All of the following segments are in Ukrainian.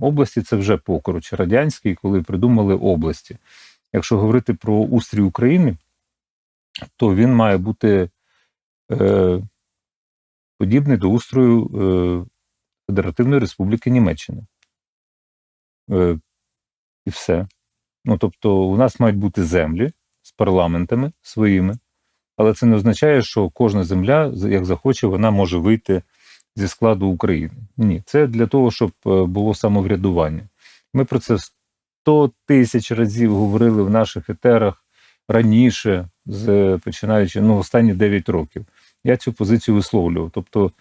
Області це вже покоруч радянський, коли придумали області. Якщо говорити про устрій України, то він має бути е, подібний до устрою е, Федеративної Республіки Німеччини. Е, і все. Ну, тобто, у нас мають бути землі з парламентами своїми, але це не означає, що кожна земля, як захоче, вона може вийти зі складу України. Ні, це для того, щоб е, було самоврядування. Ми про це 100 тисяч разів говорили в наших етерах раніше, з, починаючи ну, останні 9 років. Я цю позицію висловлював. Тобто,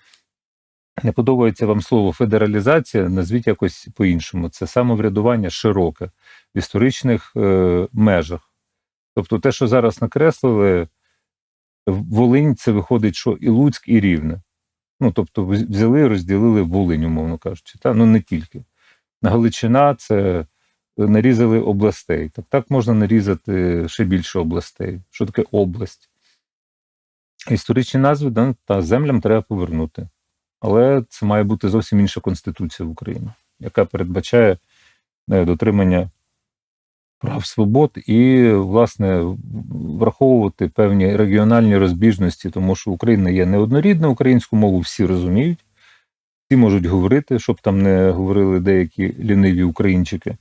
не подобається вам слово федералізація, назвіть якось по-іншому. Це самоврядування широке в історичних е, межах. Тобто, те, що зараз накреслили, Волинь це виходить, що і Луцьк, і Рівне. Ну, тобто, взяли і розділили Волинь, умовно кажучи. Та? Ну не тільки. Галичина це нарізали областей. Так так можна нарізати ще більше областей. Що таке область? Історичні назви да, та землям треба повернути. Але це має бути зовсім інша конституція в Україні, яка передбачає е, дотримання прав свобод і, власне, враховувати певні регіональні розбіжності, тому що Україна є неоднорідна, українську мову всі розуміють, всі можуть говорити, щоб там не говорили деякі ліниві українчики.